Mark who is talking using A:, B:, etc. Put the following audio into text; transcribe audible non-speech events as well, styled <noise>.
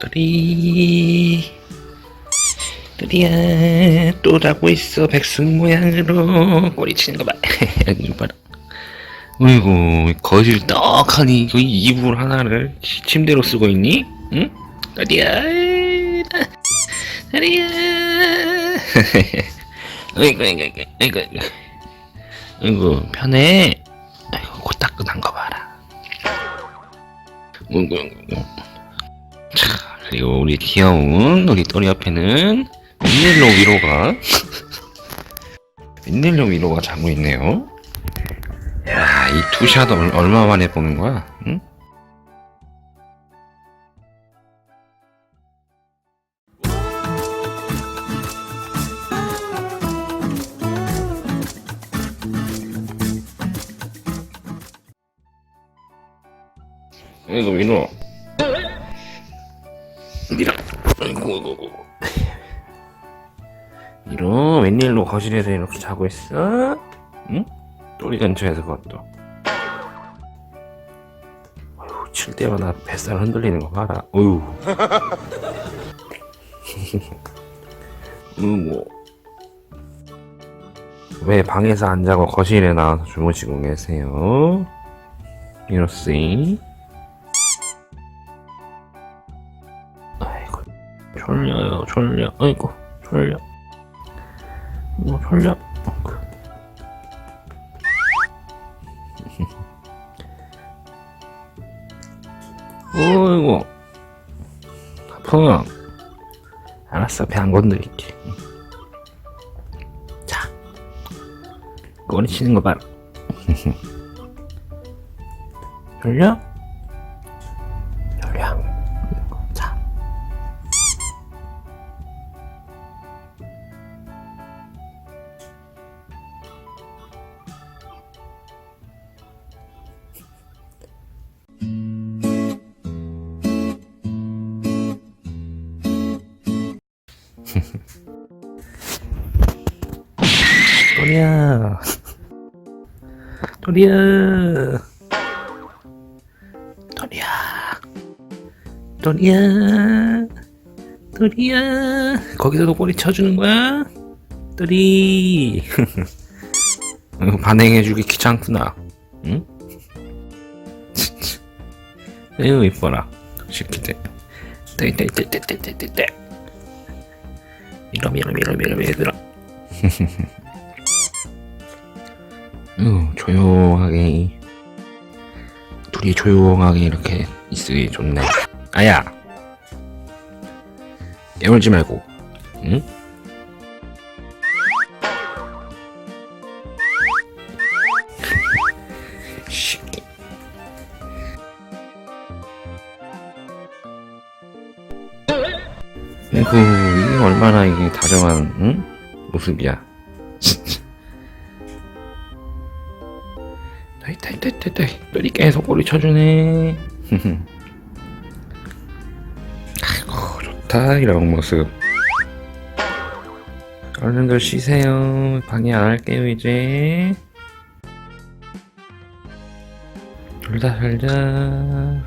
A: 또리. 또리야 또 자고 있어 백숙 모양으로. 꼬리 치는 거 봐. <laughs> 여기 봐라. 어이구 거실 떡하니 이거 이불 하나를 시- 침대로 쓰고 있니? 응? 또리야? 또리야? <laughs> 어이구 어이구 어이구 어이구 편해. 아이고 코 따끈한 거 봐라. 어이구 그리고 우리 귀여운 우리 또리 옆에는 웬일로 위로가 <laughs> 웬일로 위로가 자고 있네요. 야, 이 투샷 얼- 얼마 만에 보는 거야? 응? 이거 위로. 미라. 아이고, 아이고, 아이고. <laughs> 미로, 웬일로 거실에서 이렇게 자고 있어? 응? 또리 근처에서 그것도. 어휴, 칠 때마다 뱃살 흔들리는 거 봐라. 어휴. 어이구. <laughs> 왜 방에서 안 자고 거실에 나와서 주무시고 계세요? 아이 졸려요, 졸려. 아이고, 졸려. 뭐 졸려. 어이구. 아프. 알았어, 배 안 건드릴게. 자. 꼬리 치는 거 봐라. <laughs> 졸려. 또리야. 또리야. 또리야. 또리야. 또리야. 거기서도 꼬리 쳐주는 거야? <laughs> 이거 반응해주기 귀찮구나. 응? <laughs> 에휴, 이뻐라. 시키대. 떼떼떼떼떼떼떼. 밀어, 밀어, 밀어, 밀어, 밀어. 응, 조용하게 둘이 조용하게 이렇게 있으기 좋네. 아야, 깨물지 말고, 응? <laughs> 아이고, 이게 얼마나 이게 다정한, 응? 모습이야. <laughs> 따 이따 이따 이따이 또리 계속 꼬리 쳐주네. <laughs> 아이고 좋다 이런 모습. 얼른들 쉬세요. 방해 안 할게요 이제. 둘 다 살자